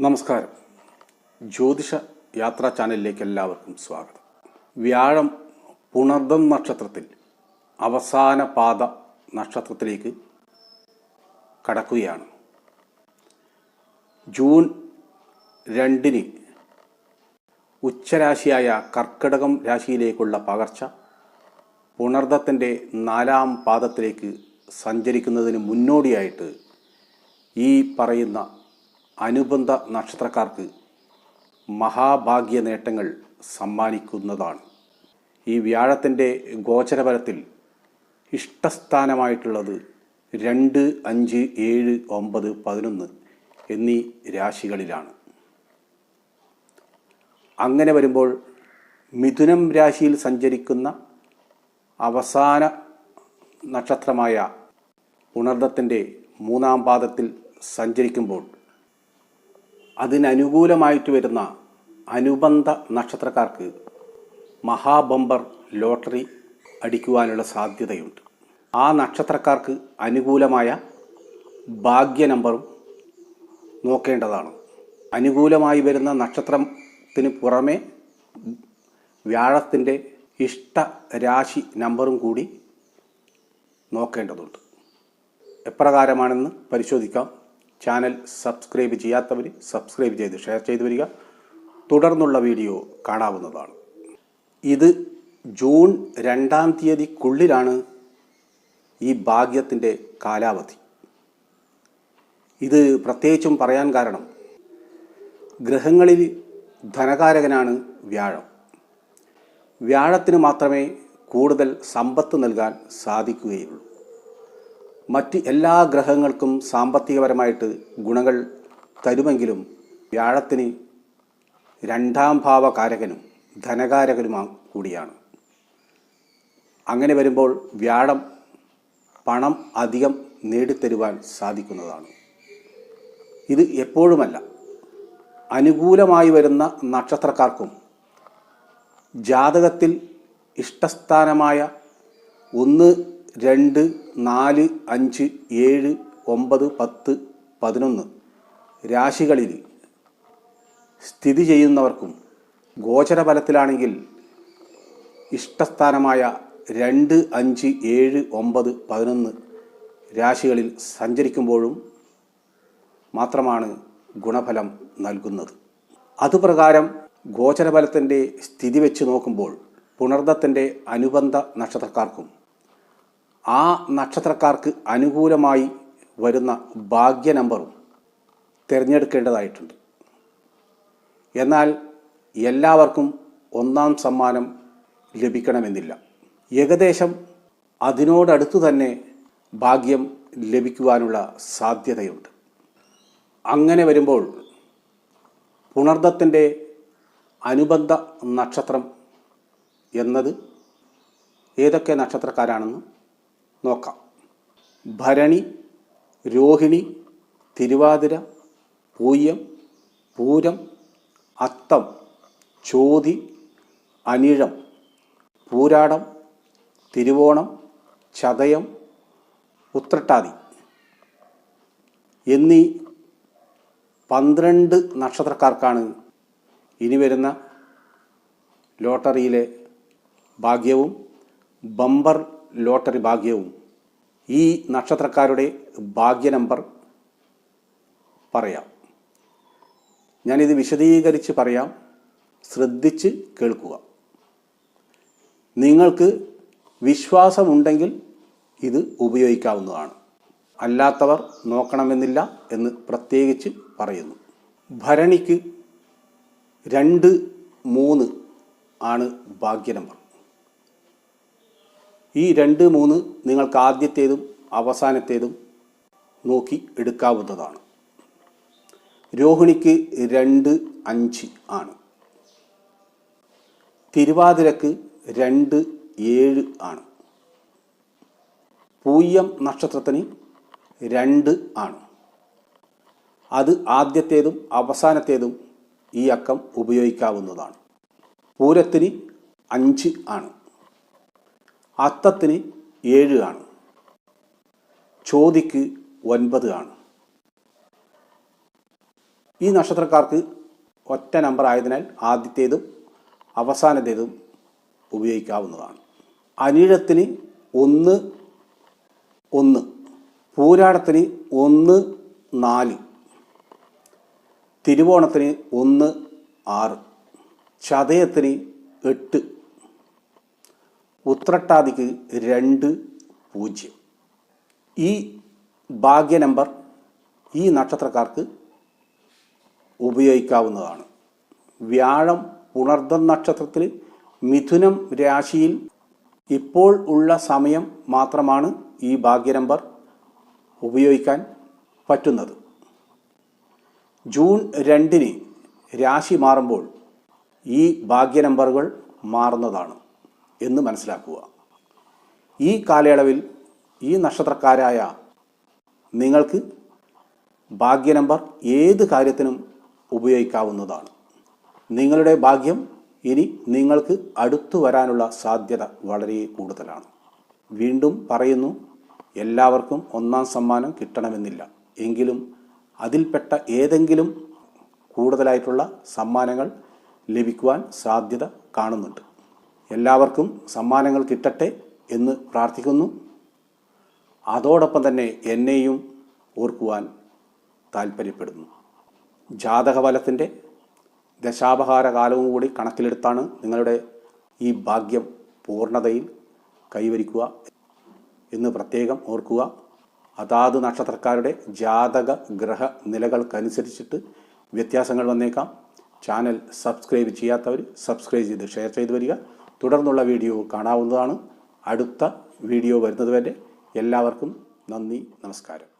നമസ്കാരം. ജ്യോതിഷ യാത്രാ ചാനലിലേക്ക് എല്ലാവർക്കും സ്വാഗതം. വ്യാഴം പുണർദം നക്ഷത്രത്തിൽ അവസാന പാത നക്ഷത്രത്തിലേക്ക് കടക്കുകയാണ്. ജൂൺ രണ്ടിന് ഉച്ചരാശിയായ കർക്കിടകം രാശിയിലേക്കുള്ള പകർച്ച പുണർദത്തിന്റെ നാലാം പാദത്തിലേക്ക് സഞ്ചരിക്കുന്നതിന് മുന്നോടിയായിട്ട് ഈ പറയുന്ന അനുബന്ധ നക്ഷത്രക്കാർക്ക് മഹാഭാഗ്യ നേട്ടങ്ങൾ സമ്മാനിക്കുന്നതാണ്. ഈ വ്യാഴത്തിന്റെ ഗോചരഫലത്തിൽ ഇഷ്ടസ്ഥാനമായിട്ടുള്ളത് രണ്ട് അഞ്ച് ഏഴ് ഒമ്പത് പതിനൊന്ന് എന്നീ രാശികളിലാണ്. അങ്ങനെ വരുമ്പോൾ മിഥുനം രാശിയിൽ സഞ്ചരിക്കുന്ന അവസാന നക്ഷത്രമായ ഉണർദത്തിന്റെ മൂന്നാം പാദത്തിൽ സഞ്ചരിക്കുമ്പോൾ അതിനനുകൂലമായിട്ട് വരുന്ന അനുബന്ധ നക്ഷത്രക്കാർക്ക് മഹാബമ്പർ ലോട്ടറി അടിക്കുവാനുള്ള സാധ്യതയുണ്ട്. ആ നക്ഷത്രക്കാർക്ക് അനുകൂലമായ ഭാഗ്യ നമ്പറും നോക്കേണ്ടതാണ്. അനുകൂലമായി വരുന്ന നക്ഷത്രത്തിന് പുറമെ വ്യാഴത്തിന്റെ ഇഷ്ട രാശി നമ്പറും കൂടി നോക്കേണ്ടതുണ്ട്. എപ്രകാരമാണെന്ന് പരിശോധിക്കാം. ചാനൽ സബ്സ്ക്രൈബ് ചെയ്യാത്തവർ സബ്സ്ക്രൈബ് ചെയ്ത് ഷെയർ ചെയ്തു വരിക. തുടർന്നുള്ള വീഡിയോ കാണാവുന്നതാണ്. ഇത് ജൂൺ രണ്ടാം തീയതിക്കുള്ളിലാണ് ഈ ഭാഗ്യത്തിന്റെ കാലാവധി. ഇത് പ്രത്യേകിച്ചും പറയാൻ കാരണം ഗ്രഹങ്ങളിൽ ധനകാരകനാണ് വ്യാഴം. വ്യാഴത്തിന് മാത്രമേ കൂടുതൽ സമ്പത്ത് നൽകാൻ സാധിക്കുകയുള്ളൂ. മറ്റ് എല്ലാ ഗ്രഹങ്ങൾക്കും സാമ്പത്തികപരമായിട്ട് ഗുണങ്ങൾ തരുമെങ്കിലും വ്യാഴത്തിന് രണ്ടാം ഭാവകാരകനും ധനകാരകനുമാ കൂടിയാണ്. അങ്ങനെ വരുമ്പോൾ വ്യാഴം പണം അധികം നേടിത്തരുവാൻ സാധിക്കുന്നതാണ്. ഇത് എപ്പോഴുമല്ല അനുകൂലമായി വരുന്ന നക്ഷത്രക്കാർക്കും ജാതകത്തിൽ ഇഷ്ടസ്ഥാനമായ ഒന്ന് രണ്ട് നാല് അഞ്ച് ഏഴ് ഒമ്പത് പത്ത് പതിനൊന്ന് രാശികളിൽ സ്ഥിതി ചെയ്യുന്നവർക്കും ഗോചരഫലത്തിലാണെങ്കിൽ ഇഷ്ടസ്ഥാനമായ രണ്ട് അഞ്ച് ഏഴ് ഒമ്പത് പതിനൊന്ന് രാശികളിൽ സഞ്ചരിക്കുമ്പോഴും മാത്രമാണ് ഗുണഫലം നൽകുന്നത്. അതുപ്രകാരം ഗോചരഫലത്തിന്റെ സ്ഥിതി വെച്ച് നോക്കുമ്പോൾ പുണർദത്തിന്റെ അനുബന്ധ നക്ഷത്രക്കാർക്കും ആ നക്ഷത്രക്കാർക്ക് അനുകൂലമായി വരുന്ന ഭാഗ്യ നമ്പറും തിരഞ്ഞെടുക്കേണ്ടതായിട്ടുണ്ട്. എന്നാൽ എല്ലാവർക്കും ഒന്നാം സമ്മാനം ലഭിക്കണമെന്നില്ല. ഏകദേശം അതിനോടടുത്തു തന്നെ ഭാഗ്യം ലഭിക്കുവാനുള്ള സാധ്യതയുണ്ട്. അങ്ങനെ വരുമ്പോൾ പുണർദത്തിന്റെ അനുബന്ധ നക്ഷത്രം എന്നത് ഏതൊക്കെ നക്ഷത്രക്കാരാണെന്ന് നോക്കാം. ഭരണി രോഹിണി തിരുവാതിര പൂയം പൂരം അത്തം ചോതി അനിഴം പൂരാടം തിരുവോണം ചതയം ഉത്രട്ടാതി എന്നീ പന്ത്രണ്ട് നക്ഷത്രക്കാർക്കാണ് ഇനി വരുന്ന ലോട്ടറിയിലെ ഭാഗ്യവും ബമ്പർ ലോട്ടറി ഭാഗ്യവും. ഈ നക്ഷത്രക്കാരുടെ ഭാഗ്യ നമ്പർ പറയാം. ഞാനിത് വിശദീകരിച്ച് പറയാം. ശ്രദ്ധിച്ച് കേൾക്കുക. നിങ്ങൾക്ക് വിശ്വാസമുണ്ടെങ്കിൽ ഇത് ഉപയോഗിക്കാവുന്നതാണ്. അല്ലാത്തവർ നോക്കണമെന്നില്ല എന്ന് പ്രത്യേകിച്ച് പറയുന്നു. ഭരണിക്ക് രണ്ട് മൂന്ന് ആണ് ഭാഗ്യ നമ്പർ. ഈ രണ്ട് മൂന്ന് നിങ്ങൾക്ക് ആദ്യത്തേതും അവസാനത്തേതും നോക്കി എടുക്കാവുന്നതാണ്. രോഹിണിക്ക് രണ്ട് അഞ്ച് ആണ്. തിരുവാതിരക്ക് രണ്ട് ഏഴ് ആണ്. പൂയം നക്ഷത്രത്തിന് രണ്ട് ആണ്. അത് ആദ്യത്തേതും അവസാനത്തേതും ഈ അക്കം ഉപയോഗിക്കാവുന്നതാണ്. പൂരത്തിന് അഞ്ച് ആണ്. അത്തത്തിന് ഏഴ് ആണ്. ചോതിക്ക് ഒൻപത് ആണ്. ഈ നക്ഷത്രക്കാർക്ക് ഒറ്റ നമ്പർ ആയതിനാൽ ആദ്യത്തേതും അവസാനത്തേതും ഉപയോഗിക്കാവുന്നതാണ്. അനിഴത്തിന് ഒന്ന് ഒന്ന്. പൂരാടത്തിന് ഒന്ന് നാല്. തിരുവോണത്തിന് ഒന്ന് ആറ്. ചതയത്തിന് എട്ട്. ഉത്രട്ടാതിക്ക് രണ്ട് പൂജ്യം. ഈ ഭാഗ്യ നമ്പർ ഈ നക്ഷത്രക്കാർക്ക് ഉപയോഗിക്കാവുന്നതാണ്. വ്യാഴം പുണർദം നക്ഷത്രത്തിൽ മിഥുനം രാശിയിൽ ഇപ്പോൾ ഉള്ള സമയം മാത്രമാണ് ഈ ഭാഗ്യ നമ്പർ ഉപയോഗിക്കാൻ പറ്റുന്നത്. ജൂൺ രണ്ടിന് രാശി മാറുമ്പോൾ ഈ ഭാഗ്യ നമ്പറുകൾ മാറുന്നതാണ്. എന്ന് മനസ്സിലാക്കുക. ഈ കാലയളവിൽ ഈ നക്ഷത്രക്കാരായ നിങ്ങൾക്ക് ഭാഗ്യ നമ്പർ ഏത് കാര്യത്തിനും ഉപയോഗിക്കാവുന്നതാണ്. നിങ്ങളുടെ ഭാഗ്യം ഇനി നിങ്ങൾക്ക് അടുത്തു വരാനുള്ള സാധ്യത വളരെ കൂടുതലാണ്. വീണ്ടും പറയുന്നു എല്ലാവർക്കും ഒന്നാം സമ്മാനം കിട്ടണമെന്നില്ല. എങ്കിലും അതിൽപ്പെട്ട ഏതെങ്കിലും കൂടുതലായിട്ടുള്ള സമ്മാനങ്ങൾ ലഭിക്കുവാൻ സാധ്യത കാണുന്നുണ്ട്. എല്ലാവർക്കും സമ്മാനങ്ങൾ കിട്ടട്ടെ എന്ന് പ്രാർത്ഥിക്കുന്നു. അതോടൊപ്പം തന്നെ എന്നെയും ഓർക്കുവാൻ താൽപ്പര്യപ്പെടുന്നു. ജാതകഫലത്തിന്റെ ദശാപഹാര കാലവും കൂടി കണക്കിലെടുത്താണ് നിങ്ങളുടെ ഈ ഭാഗ്യം പൂർണതയിൽ കൈവരിക്കുക എന്ന് പ്രത്യേകം ഓർക്കുക. അതാത് നക്ഷത്രക്കാരുടെ ജാതക ഗ്രഹ നിലകൾക്കനുസരിച്ചിട്ട് വ്യത്യാസങ്ങൾ വന്നേക്കാം. ചാനൽ സബ്സ്ക്രൈബ് ചെയ്യാത്തവർ സബ്സ്ക്രൈബ് ചെയ്ത് ഷെയർ ചെയ്ത് വരിക. തുടർന്നുള്ള വീഡിയോ കാണാവുന്നതാണ്. അടുത്ത വീഡിയോ വരുന്നതുവരെ എല്ലാവർക്കും നന്ദി നമസ്കാരം.